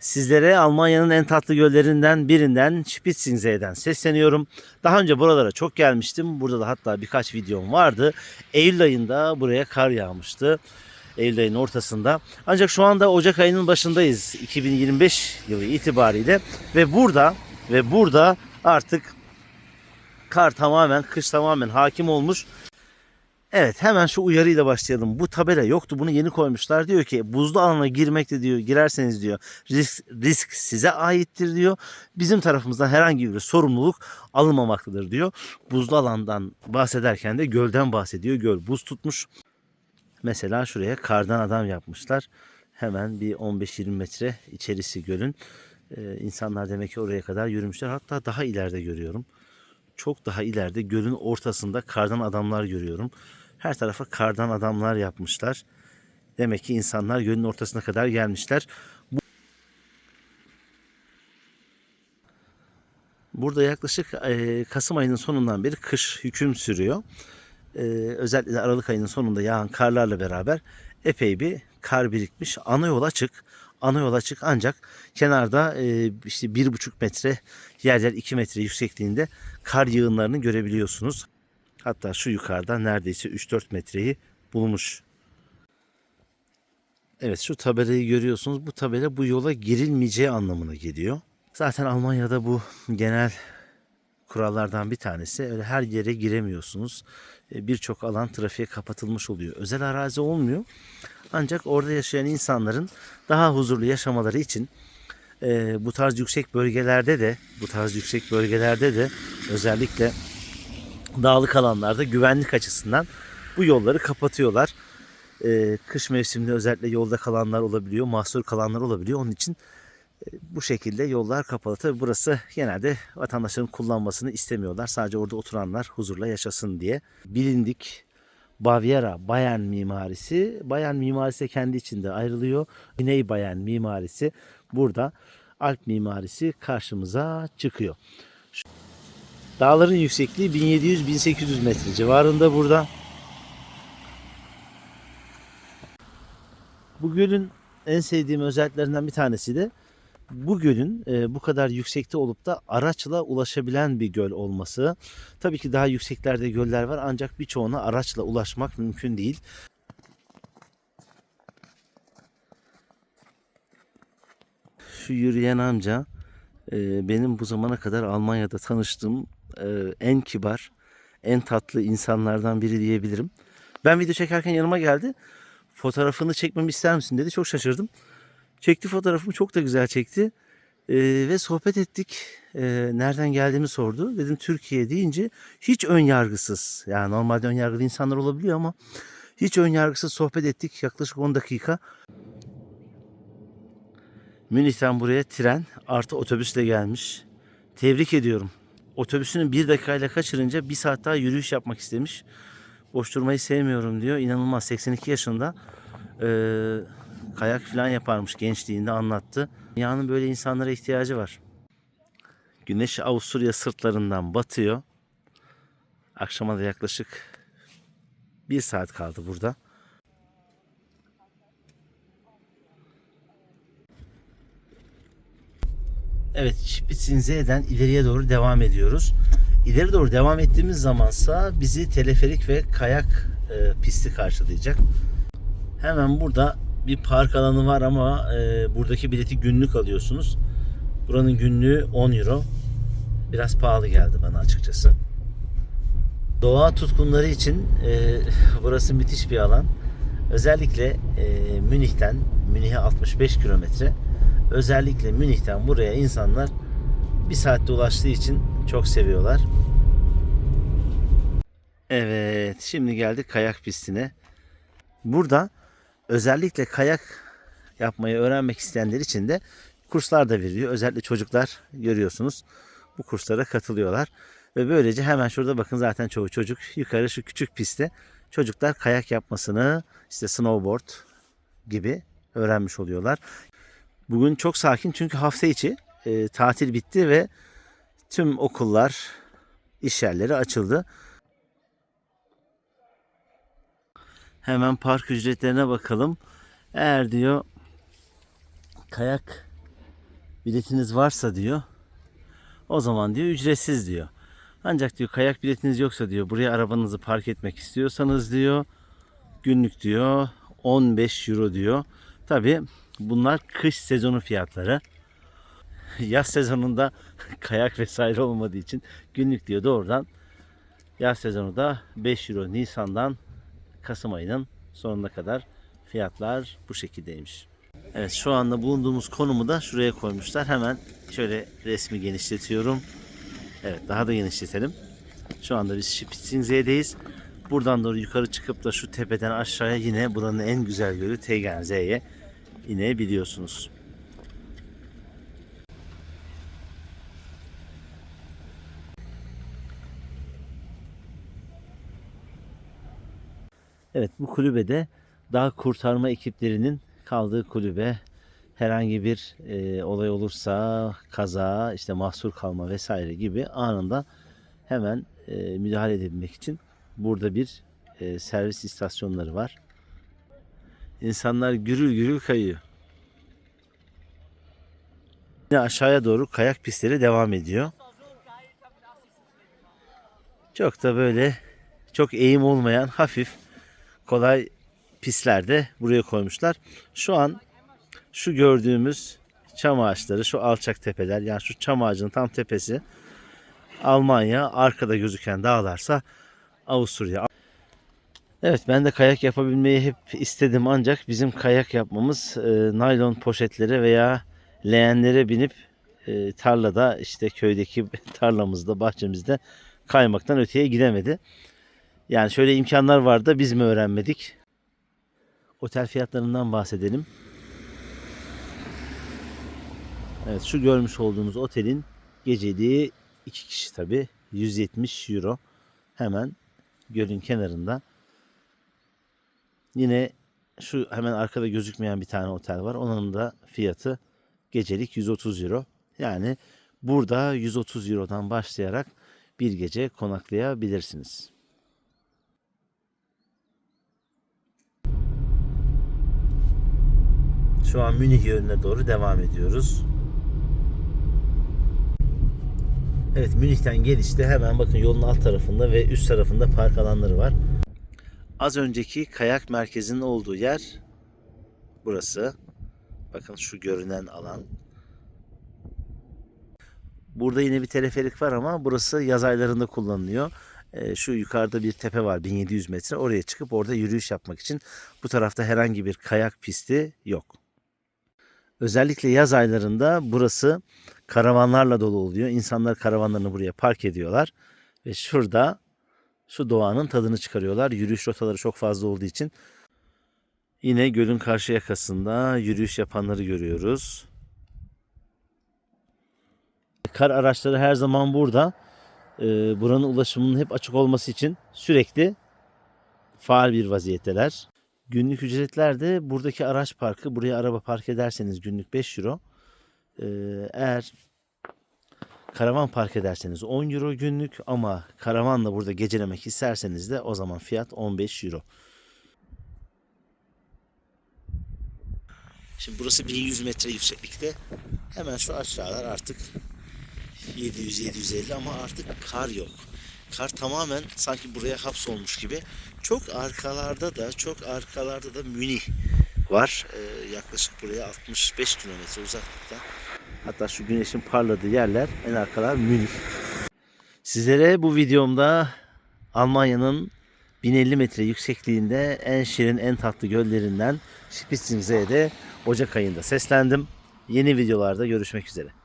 Sizlere Almanya'nın en tatlı göllerinden birinden Spitzensee'den sesleniyorum. Daha önce buralara çok gelmiştim. Burada da hatta birkaç videom vardı. Eylül ayında buraya kar yağmıştı. Eylül ayının ortasında. Ancak şu anda Ocak ayının başındayız. 2025 yılı itibariyle ve burada ve burada artık kar tamamen, kış tamamen hakim olmuş. Evet hemen şu uyarıyla başlayalım. Bu tabela yoktu. Bunu yeni koymuşlar. Diyor ki buzlu alana girmekte diyor girerseniz diyor risk, risk size aittir diyor. Bizim tarafımızdan herhangi bir sorumluluk alınmamaktadır diyor. Buzlu alandan bahsederken de gölden bahsediyor. Göl buz tutmuş. Mesela şuraya kardan adam yapmışlar. Hemen bir 15-20 metre içerisi gölün. Ee, insanlar demek ki oraya kadar yürümüşler. Hatta daha ileride görüyorum. Çok daha ileride gölün ortasında kardan adamlar görüyorum. Her tarafa kardan adamlar yapmışlar. Demek ki insanlar gölün ortasına kadar gelmişler. Bu- Burada yaklaşık eee, Kasım ayının sonundan beri kış hüküm sürüyor. Eee, özellikle Aralık ayının sonunda yağan karlarla beraber epey bir kar birikmiş. Ana yol açık. Ana yol açık ancak kenarda eee, işte bir buçuk metre yer yer 2 metre yüksekliğinde kar yığınlarını görebiliyorsunuz. Hatta şu yukarıda neredeyse 3-4 metreyi bulmuş. Evet şu tabelayı görüyorsunuz. Bu tabela bu yola girilmeyeceği anlamına geliyor. Zaten Almanya'da bu genel kurallardan bir tanesi. Öyle her yere giremiyorsunuz. E, Birçok alan trafiğe kapatılmış oluyor. Özel arazi olmuyor. Ancak orada yaşayan insanların daha huzurlu yaşamaları için e, bu tarz yüksek bölgelerde de bu tarz yüksek bölgelerde de özellikle dağlık alanlarda güvenlik açısından bu yolları kapatıyorlar. E, kış mevsiminde özellikle yolda kalanlar olabiliyor, mahsur kalanlar olabiliyor. Onun için bu şekilde yollar kapalı. Tabi burası genelde vatandaşların kullanmasını istemiyorlar. Sadece orada oturanlar huzurla yaşasın diye. Bilindik Bavyera, Bayern mimarisi. Bayern mimarisi kendi içinde ayrılıyor. Güney Bayern mimarisi burada. Alp mimarisi karşımıza çıkıyor. Dağların yüksekliği 1700-1800 metre civarında burada. Bu gölün en sevdiğim özelliklerinden bir tanesi de bu gölün e, bu kadar yüksekte olup da araçla ulaşabilen bir göl olması. Tabii ki daha yükseklerde göller var ancak birçoğuna araçla ulaşmak mümkün değil. Şu yürüyen amca e, benim bu zamana kadar Almanya'da tanıştığım e, en kibar, en tatlı insanlardan biri diyebilirim. Ben video çekerken yanıma geldi. Fotoğrafını çekmemi ister misin dedi. Çok şaşırdım. Çekti fotoğrafımı çok da güzel çekti. Ee, ve sohbet ettik. Ee, nereden geldiğimi sordu. Dedim Türkiye deyince hiç ön yargısız. Yani normalde ön yargılı insanlar olabiliyor ama hiç ön yargısız sohbet ettik. Yaklaşık 10 dakika. Münih'ten buraya tren artı otobüsle gelmiş. Tebrik ediyorum. Otobüsünü bir dakikayla kaçırınca bir saat daha yürüyüş yapmak istemiş. Boş durmayı sevmiyorum diyor. İnanılmaz 82 yaşında. Ee, kayak falan yaparmış gençliğinde anlattı. Dünyanın böyle insanlara ihtiyacı var. Güneş Avusturya sırtlarından batıyor. Akşama da yaklaşık bir saat kaldı burada. Evet Spitzensee'den ileriye doğru devam ediyoruz. İleri doğru devam ettiğimiz zamansa bizi teleferik ve kayak e, pisti karşılayacak. Hemen burada bir park alanı var ama e, buradaki bileti günlük alıyorsunuz. Buranın günlüğü 10 euro. Biraz pahalı geldi bana açıkçası. Doğa tutkunları için e, burası müthiş bir alan. Özellikle e, Münih'ten, Münih'e 65 kilometre. Özellikle Münih'ten buraya insanlar bir saatte ulaştığı için çok seviyorlar. Evet, şimdi geldik kayak pistine. Burada özellikle kayak yapmayı öğrenmek isteyenler için de kurslar da veriliyor. Özellikle çocuklar görüyorsunuz bu kurslara katılıyorlar. Ve böylece hemen şurada bakın zaten çoğu çocuk yukarı şu küçük pistte çocuklar kayak yapmasını işte snowboard gibi öğrenmiş oluyorlar. Bugün çok sakin çünkü hafta içi e, tatil bitti ve tüm okullar, iş yerleri açıldı. Hemen park ücretlerine bakalım. Eğer diyor kayak biletiniz varsa diyor o zaman diyor ücretsiz diyor. Ancak diyor kayak biletiniz yoksa diyor buraya arabanızı park etmek istiyorsanız diyor günlük diyor 15 euro diyor. Tabi bunlar kış sezonu fiyatları. Yaz sezonunda kayak vesaire olmadığı için günlük diyor doğrudan. Yaz sezonu da 5 euro Nisan'dan Kasım ayının sonuna kadar fiyatlar bu şekildeymiş. Evet şu anda bulunduğumuz konumu da şuraya koymuşlar. Hemen şöyle resmi genişletiyorum. Evet daha da genişletelim. Şu anda biz Spitzingze'deyiz. Buradan doğru yukarı çıkıp da şu tepeden aşağıya yine buranın en güzel gölü Tegernsee'ye inebiliyorsunuz. Evet bu kulübede dağ kurtarma ekiplerinin kaldığı kulübe. Herhangi bir e, olay olursa kaza, işte mahsur kalma vesaire gibi anında hemen e, müdahale edebilmek için burada bir e, servis istasyonları var. İnsanlar gürül gürül kayıyor. Yine aşağıya doğru kayak pistleri devam ediyor. Çok da böyle çok eğim olmayan hafif kolay pistler de buraya koymuşlar. Şu an şu gördüğümüz çam ağaçları, şu alçak tepeler yani şu çam ağacının tam tepesi Almanya, arkada gözüken dağlarsa Avusturya. Evet ben de kayak yapabilmeyi hep istedim ancak bizim kayak yapmamız e, naylon poşetlere veya leğenlere binip e, tarlada işte köydeki tarlamızda bahçemizde kaymaktan öteye gidemedi. Yani şöyle imkanlar vardı da biz mi öğrenmedik? Otel fiyatlarından bahsedelim. Evet şu görmüş olduğunuz otelin geceliği iki kişi tabi 170 euro. Hemen gölün kenarında. Yine şu hemen arkada gözükmeyen bir tane otel var. Onun da fiyatı gecelik 130 euro. Yani burada 130 eurodan başlayarak bir gece konaklayabilirsiniz. Şu an Münih yönüne doğru devam ediyoruz. Evet Münih'ten gelişte hemen bakın yolun alt tarafında ve üst tarafında park alanları var. Az önceki kayak merkezinin olduğu yer burası. Bakın şu görünen alan. Burada yine bir teleferik var ama burası yaz aylarında kullanılıyor. Ee, şu yukarıda bir tepe var 1700 metre. Oraya çıkıp orada yürüyüş yapmak için. Bu tarafta herhangi bir kayak pisti yok. Özellikle yaz aylarında burası karavanlarla dolu oluyor. İnsanlar karavanlarını buraya park ediyorlar. Ve şurada şu doğanın tadını çıkarıyorlar. Yürüyüş rotaları çok fazla olduğu için. Yine gölün karşı yakasında yürüyüş yapanları görüyoruz. Kar araçları her zaman burada. Ee, buranın ulaşımının hep açık olması için sürekli faal bir vaziyetteler. Günlük ücretler de buradaki araç parkı. Buraya araba park ederseniz günlük 5 euro. Ee, eğer karavan park ederseniz 10 euro günlük ama karavanla burada gecelemek isterseniz de o zaman fiyat 15 euro. Şimdi burası 1100 metre yükseklikte. Hemen şu aşağılar artık 700-750 ama artık kar yok. Kar tamamen sanki buraya hapsolmuş gibi. Çok arkalarda da çok arkalarda da Münih var. Ee, yaklaşık buraya 65 kilometre uzaklıkta. Hatta şu güneşin parladığı yerler en arkalar Münih. Sizlere bu videomda Almanya'nın 1050 metre yüksekliğinde en şirin en tatlı göllerinden Spitzingzee'de Ocak ayında seslendim. Yeni videolarda görüşmek üzere.